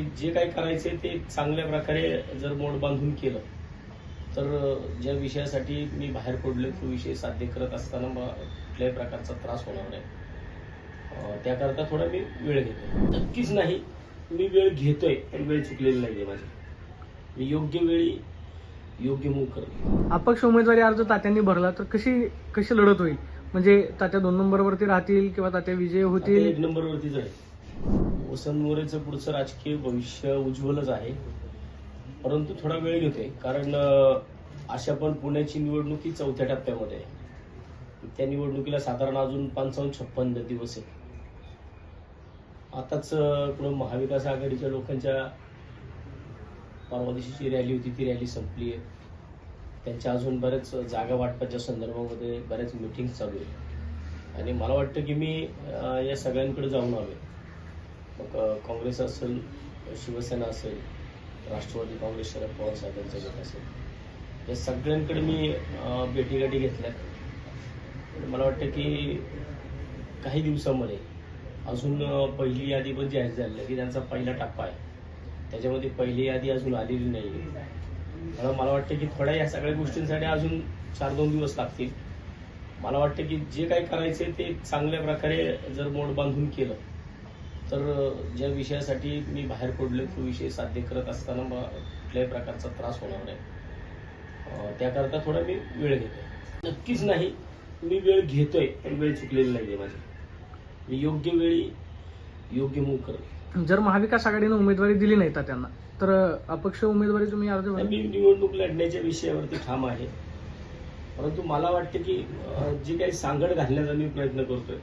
की जे काही करायचे ते चांगल्या प्रकारे जर मोड बांधून केलं तर ज्या विषयासाठी मी बाहेर पडलो तो विषय साध्य करत असताना मला कुठल्याही प्रकारचा त्रास होणार नाही. त्याकरता थोडा मी वेळ घेतोय. नक्कीच नाही मी वेळ घेतोय पण वेळ चुकलेली नाहीये माझी. मी योग्य वेळी योग्य मूव करतो अपक्ष उमेदवारी अर्ज तात्यांनी भरला तर कशी कशी लढत होईल? म्हणजे तात्या दोन नंबरवरती राहतील किंवा तात्या विजय होतील? एक नंबरवरतीच आहे वसंत मोरेचं पुढचं राजकीय भविष्य उज्ज्वलच आहे. परंतु थोडा वेळ घेते कारण अशा पण पुण्याची निवडणूक ही चौथ्या टप्प्यामध्ये आहे. त्या निवडणुकीला साधारण अजून पंचावन्न छप्पन्न दिवस आहे. आताच अं, कुठं महाविकास आघाडीच्या लोकांच्या परवा दिवशीची रॅली होती ती रॅली संपली आहे. त्यांच्या अजून बऱ्याच जागा वाटपाच्या संदर्भामध्ये बऱ्याच मिटिंग चालू आहे आणि मला वाटतं की मी या सगळ्यांकडे जाऊन हवे काँग्रेस असेल शिवसेना असेल राष्ट्रवादी काँग्रेस शरद पवार साहेबांचा गट असेल या सगळ्यांकडे मी भेटीगाठी घेतल्या मला वाटतं की काही दिवसामध्ये अजून पहिली यादी पण जाहीर झाली की त्यांचा पहिला टप्पा आहे. त्याच्यामध्ये पहिली यादी अजून आलेली नाही मला मला वाटतं की थोड्या या सगळ्या गोष्टींसाठी अजून चार दोन दिवस लागतील. मला वाटतं की जे काही करायचे ते चांगल्या प्रकारे जर मोड बांधून केलं तर ज्या विषयासाठी मी बाहेर पडलो तो विषय साध्य करत असताना मला कुठल्याही प्रकारचा त्रास होणार नाही. त्याकरता थोडा मी वेळ घेतोय. नक्कीच नाही मी वेळ घेतोय पण वेळ चुकलेली नाहीये माझी मी योग्य वेळी योग्य मूव करतो जर महाविकास आघाडीने उमेदवारी दिली नाही तात्यांना तर अपक्ष उमेदवारी तुम्ही अर्ज मी निवडणूक लढण्याच्या विषयावरती ठाम आहे. परंतु मला वाटतं की जी काही सांगड घालण्याचा मी प्रयत्न करतोय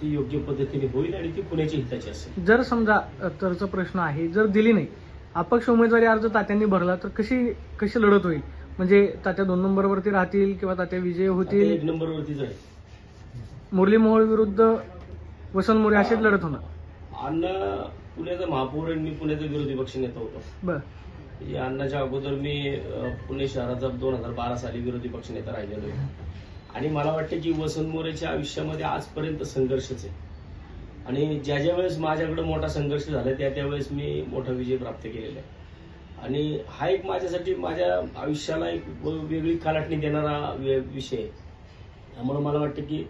ती योग्य पद्धतीने होईल आणि ती पुण्याच्या हिताची असेल. जर समजा तरचा प्रश्न आहे जर दिली नाही अपक्ष उमेदवारी अर्ज तात्यांनी भरला तर कशी कशी लढत होईल? म्हणजे तात्या दोन नंबरवरती राहतील किंवा तात्या विजय होतील? एक नंबरवरतीच आहे मुरली मोहोळ विरुद्ध वसंत मोरे अशीच लढत होणार. अण्णा पुण्याचा महापौर आणि मी पुण्याचा विरोधी पक्ष नेता होतो. बर. अण्णाच्या अगोदर मी पुणे शहराचा दोन हजार बारा साली विरोधी पक्ष नेता राहिलेलो आहे. आणि मला वाटतं की वसंत मोरेच्या आयुष्यामध्ये आजपर्यंत संघर्षच आहे. आणि ज्या ज्या वेळेस माझ्याकडे मोठा संघर्ष झाला त्या त्यावेळेस मी मोठा विजय प्राप्त केलेला आहे. आणि हा एक माझ्यासाठी माझ्या आयुष्याला एक वेगळी कालाटणी देणारा विषय आहे. त्यामुळे मला वाटतं की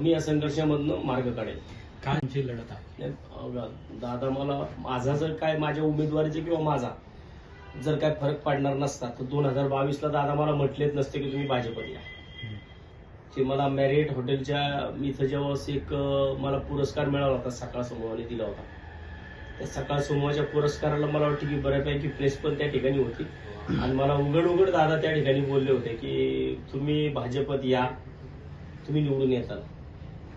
मी या संघर्षामधनं मार्ग काढेल. कांची लढत आहे? दादा मला माझा जर काय माझ्या उमेदवारीचे किंवा माझा जर काय फरक पडणार नसता तर दोन हजार बावीसला दादा मला म्हटलेच नसते की तुम्ही भाजपत या. ते मला मॅरिएट हॉटेलच्या इथं जेव्हा एक मला पुरस्कार मिळाला होता सकाळ समूहाने दिला होता. त्या सकाळ समूहाच्या पुरस्काराला मला वाटतं की बऱ्यापैकी प्लेस पण त्या ठिकाणी होती. आणि मला उघड उघड दादा त्या ठिकाणी बोलले होते की तुम्ही भाजपत या तुम्ही निवडून येताल.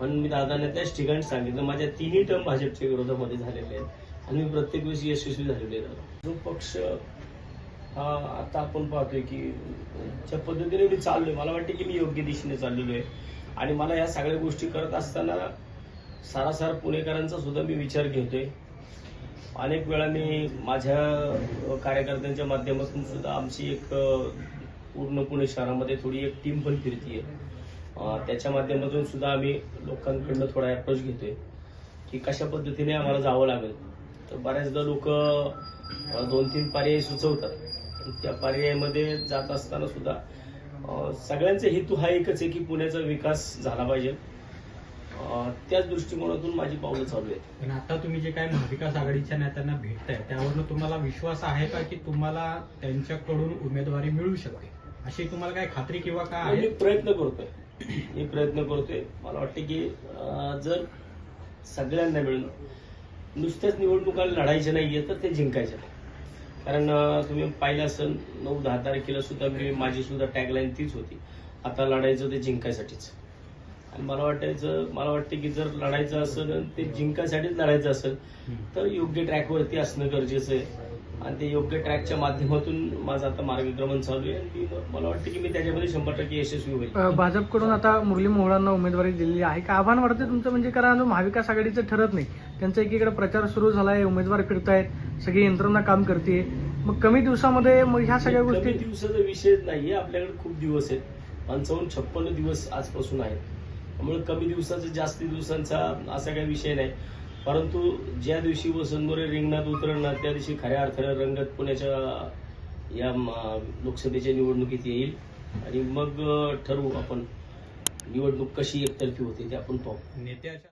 पण मी दादाने त्याच ठिकाणी सांगितलं माझ्या तिन्ही टर्म भाजपच्या विरोधामध्ये झालेले आहेत आणि मी प्रत्येक वेळेस यशस्वी झालेले दादा जो पक्ष आता आपण पाहतोय की ज्या पद्धतीने मी चाललोय मला वाटते की मी योग्य दिशेने चाललेलो आहे. आणि मला या सगळ्या गोष्टी करत असताना सारासार पुणेकरांचा सुद्धा मी विचार घेतोय. अनेक वेळा मी माझ्या कार्यकर्त्यांच्या माध्यमातून सुद्धा आमची एक पूर्ण पुणे शहरामध्ये थोडी एक टीम पण फिरतीये. आहे त्याच्या माध्यमातून सुद्धा आम्ही लोकांकडनं थोडा अप्रोच घेतोय. की कशा पद्धतीने आम्हाला जावं लागेल. तर बऱ्याचदा लोक दोन तीन पर्याय सुचवतात. त्या पर्यायामध्ये जात असताना सुद्धा सगळ्यांचा हेतू हा एकच आहे की पुण्याचा विकास झाला पाहिजे. त्याच दृष्टिकोनातून माझी पावलं चालू आहेत. पण आता तुम्ही जे काय महाविकास आघाडीच्या नेत्यांना भेटताय त्यावरनं तुम्हाला विश्वास आहे का की तुम्हाला त्यांच्याकडून उमेदवारी मिळू शकते? अशी तुम्हाला काय खात्री किंवा काय मी प्रयत्न करतोय. मी प्रयत्न करतोय. मला वाटतं की जर सगळ्यांना मिळून नुसत्याच निवडणुका लढायच्या नाहीये तर ते जिंकायच्या कारण तुम्ही पाहिलं असेल नऊ दहा तारखेला सुद्धा मी माझी सुद्धा टॅगलाईन तीच होती. आता लढायचं ते जिंकायसाठीच. आणि मला वाटायचं मला वाटतं की जर लढायचं असेल ते जिंकायसाठीच लढायचं असेल तर योग्य ट्रॅकवरती असणं गरजेचं आहे. आणि ते योग्य ट्रॅकच्या माध्यमातून माझं आता मार्गक्रमण चालू आहे. आणि मला वाटतं की मी त्याच्यामध्ये शंभर टक्के यशस्वी होईल. भाजपकडून आता मुरली मोहोळांना उमेदवारी दिलेली आहे. का आव्हान वाटते तुमचं? म्हणजे कारण महाविकास आघाडीचं ठरत नाही त्यांचा एकीकडे प्रचार सुरू झालाय उमेदवार फिरतायत सगळी यंत्रणा काम करते. मग कमी दिवसामध्ये मग ह्या सगळ्या गोष्टी दिवसाचा विषय नाहीये आपल्याकडे खूप दिवस आहेत. पंचावन्न छप्पन्न दिवस आजपासून आहेत. त्यामुळे कमी दिवसाचा जास्ती दिवसांचा असा काही विषय नाही. परंतु ज्या दिवशी वसंत मोरे रिंगणात उतरणार त्या दिवशी खऱ्या अर्थानं रंगत पुण्याच्या या लोकसभेच्या निवडणुकीत येईल. आणि मग ठरवू आपण निवडणूक कशी एकतर्फी होते ते आपण पाहू. नेत्याच्या